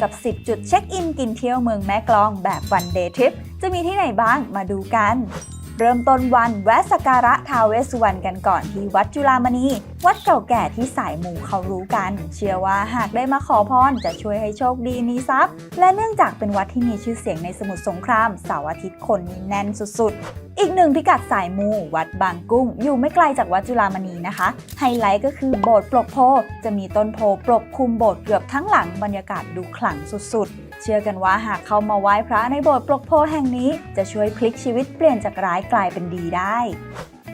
กับ 10 จุดเช็คอินกินเที่ยวเมืองแม่กลองแบบวันเดย์ทริปจะมีที่ไหนบ้างมาดูกัน เริ่มต้นวันแวะสักการะทาวเวสสุวรรณกันก่อนที่วัดจุฬามณี วัดเก่าแก่ที่สายหมู่เขารู้กัน เชื่อว่าหากได้มาขอพรจะช่วยให้โชคดีมีทรัพย์ และเนื่องจากเป็นวัดที่มีชื่อเสียงในสมุทรสงครามเสาร์อาทิตย์คนแน่นสุดๆ อีกหนึ่งพิกัดสายมูวัดบางกุ้ง อยู่ไม่ไกลจากวัดจุฬามณีนะคะ ไฮไลท์ก็คือโบสถ์ปลกโพจะมีต้นโพปกคลุมโบสถ์เกือบทั้งหลังบรรยากาศดูขลังสุดๆ เชื่อกันว่าหากเข้ามาไหว้พระในโบสถ์ปลกโพแห่งนี้ จะช่วยพลิกชีวิตเปลี่ยนจากร้ายกลายเป็นดีได้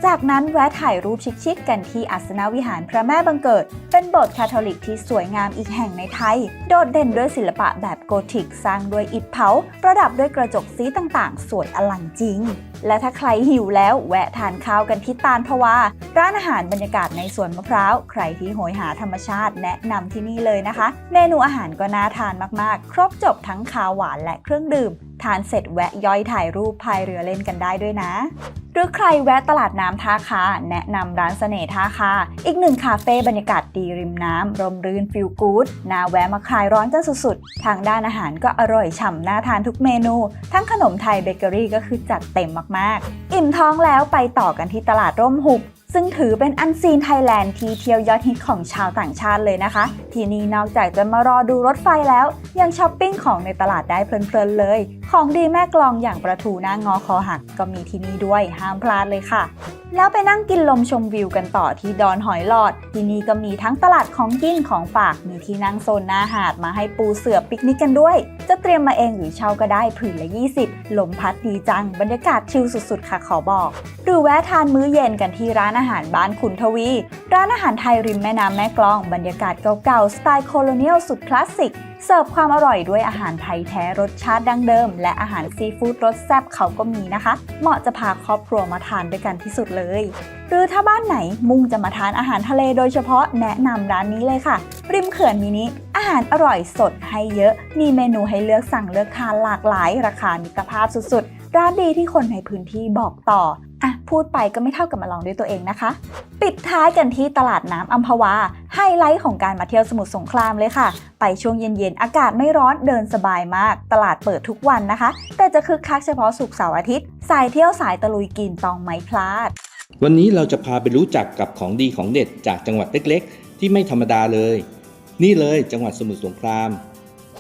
จากนั้นแวะถ่ายรูปชิคๆกันที่อัสนวิหารพระแม่บังเกิด เป็นโบสถ์คาทอลิกที่สวยงามอีกแห่งในไทย โดดเด่นด้วยศิลปะแบบโกธิกสร้างด้วยอิฐเผา ประดับด้วยกระจกสีต่างๆ สวยอลังจริง และถ้าใครหิวแล้วแวะทานข้าวกันที่ตาลพวา ร้านอาหารบรรยากาศในสวนมะพร้าว ใครที่โหยหาธรรมชาติแนะนำที่นี่เลยนะคะ เมนูอาหารก็น่าทานมากๆ ครบจบทั้งคาวหวานและเครื่องดื่ม ทานเสร็จแวะย่อยถ่ายรูปพายเรือเล่นกันได้ด้วยนะ หรือใครแวะตลาดน้ำท่าคา แนะนำร้านเสน่ห์ท่าคา อีกหนึ่งคาเฟ่บรรยากาศดีริมน้ำร่มรื่นฟิลกู๊ดน่าแวะมาคลายร้อนกันสุดๆ ทางด้านอาหารก็อร่อยฉ่ำน่าทานทุกเมนู ทั้งขนมไทยเบเกอรี่ก็คือจัดเต็มมากๆ อิ่มท้องแล้วไปต่อกันที่ตลาดร่มหุบ ซึ่งถือเป็นอันซีนไทยแลนด์ที่เที่ยวยอดฮิตของชาวต่างชาติเลยนะคะ ที่นี่นอกจากจะมารอดูรถไฟแล้ว ยังช้อปปิ้งของในตลาดได้เพลินๆเลย ของดีแม่กลองอย่างประทูหน้างอคอหักก็มีที่นี่ด้วยห้ามพลาดเลยค่ะแล้วไปนั่งกินลมชมวิวกันต่อที่ดอนหอยหลอด ที่นี่ก็มีทั้งตลาดของกินของฝาก มีที่นั่งโซนหน้าหาดมาให้ปูเสือปิกนิกกันด้วย จะเตรียมมาเองหรือเช่าก็ได้ผืนละ 20 ลมพัดดีจัง บรรยากาศชิลสุดๆ ค่ะขอบอก หรือแวะทานมื้อเย็นกันที่ร้านอาหารบ้านขุนทวี ร้านอาหารไทยริมแม่น้ำแม่กลอง บรรยากาศเก่าๆ สไตล์โคโลเนียลสุดคลาสสิกเสิร์ฟความอร่อยด้วยอาหารไทยแท้รสชาติดั้งเดิม และอาหารซีฟู้ดรสแซ่บเขาก็มีนะคะ เหมาะจะพาครอบครัวมาทานด้วยกันที่สุดเลยหรือถ้าบ้านไหนมุ่งจะมาทานอาหารทะเลโดยเฉพาะแนะนำร้านนี้เลยค่ะ ริมเขื่อนมินิอาหารอร่อยสดให้เยอะ มีเมนูให้เลือกสั่งเลือกทานหลากหลาย ราคามิตรภาพสุดๆ ร้านดีที่คนในพื้นที่บอกต่ออะพูดไปก็ไม่เท่ากับมาลองด้วยตัวเองนะคะ ปิดท้ายกันที่ตลาดน้ำอัมพวา ไฮไลท์ของการมาเที่ยวสมุทรสงครามเลยค่ะ ไปช่วงเย็นๆ อากาศไม่ร้อนเดินสบายมาก ตลาดเปิดทุกวันนะคะ แต่จะคึกคักเฉพาะศุกเสาร์อาทิตย์ สายเที่ยวสายตะลุยกินต้องไม่พลาด วันนี้เราจะพาไปรู้จักกับของดีของเด็ดจากจังหวัดเล็กๆ ที่ไม่ธรรมดาเลย นี่เลยจังหวัดสมุทรสงคราม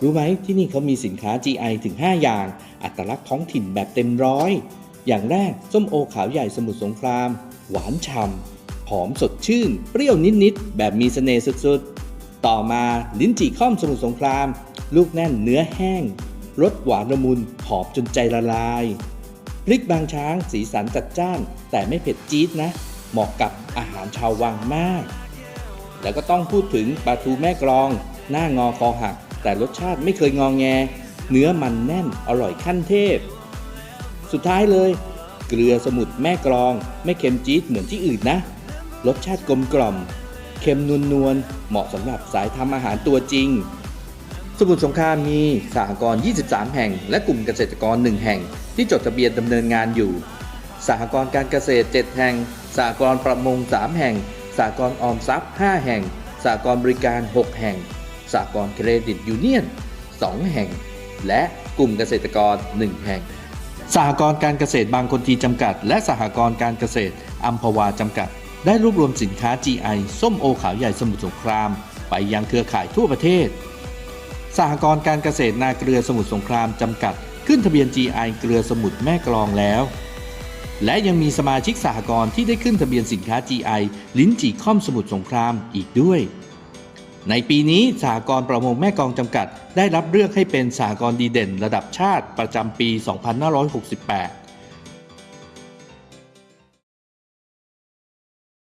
รู้ไหมที่นี่เขามีสินค้า GI ถึง 5 อย่าง อัตลักษณ์ท้องถิ่นแบบเต็มร้อย อย่างแรกส้มโอขาวใหญ่สมุทรสงคราม หวานฉ่ำ หอมสดชื่น เปรี้ยวนิดๆ แบบมีเสน่ห์สุดๆ ต่อมาลิ้นจี่ข้อมสมุทรสงคราม ลูกแน่นเนื้อแห้ง รสหวานละมุน หอมจนใจละลาย พริกบางช้างสีสันจัดจ้าน แต่ไม่เผ็ดจี๊ดนะ เหมาะกับอาหารชาววังมาก แล้วก็ต้องพูดถึงปลาทูแม่กรอง หน้างอคอหัก แต่รสชาติไม่เคยงองแง เนื้อมันแน่นอร่อยขั้นเทพ สุดท้ายเลย เกลือสมุทรแม่กรอง ไม่เค็มจี๊ดเหมือนที่อื่นนะ รสชาติกลมกล่อม เค็มนวลนวลๆเหมาะสำหรับสายทำอาหารตัวจริง สมุทรสงครามมีสหกรณ์ 23 แห่ง และกลุ่มเกษตรกร 1 แห่ง ที่จดทะเบียนดำเนินงานอยู่ สหกรณ์การเกษตร 7 แห่ง สหกรณ์ประมง 3 แห่ง สหกรณ์ออมทรัพย์ 5 แห่ง สหกรณ์บริการ 6 แห่ง สหกรณ์เครดิตยูเนียน 2 แห่ง และกลุ่มเกษตรกร 1 แห่งสหกรณ์การเกษตรบางคนทีจำกัด และสหกรณ์การเกษตรอัมพวาจำกัด ได้รวบรวมสินค้า GI ส้มโอขาวใหญ่สมุทรสงคราม ไปยังเครือข่ายทั่วประเทศ สหกรณ์การเกษตรนาเกลือสมุทรสงครามจำกัด ขึ้นทะเบียน GI เกลือสมุทรแม่กลองแล้ว และยังมีสมาชิกสหกรณ์ที่ได้ขึ้นทะเบียนสินค้า GI ลิ้นจี่ค่อมสมุทรสงครามอีกด้วย ในปีนี้สหกรณ์ประมงแม่กลองจำกัด ได้รับเลือกให้เป็นสหกรณ์ดีเด่น ระดับชาติประจำปี 2568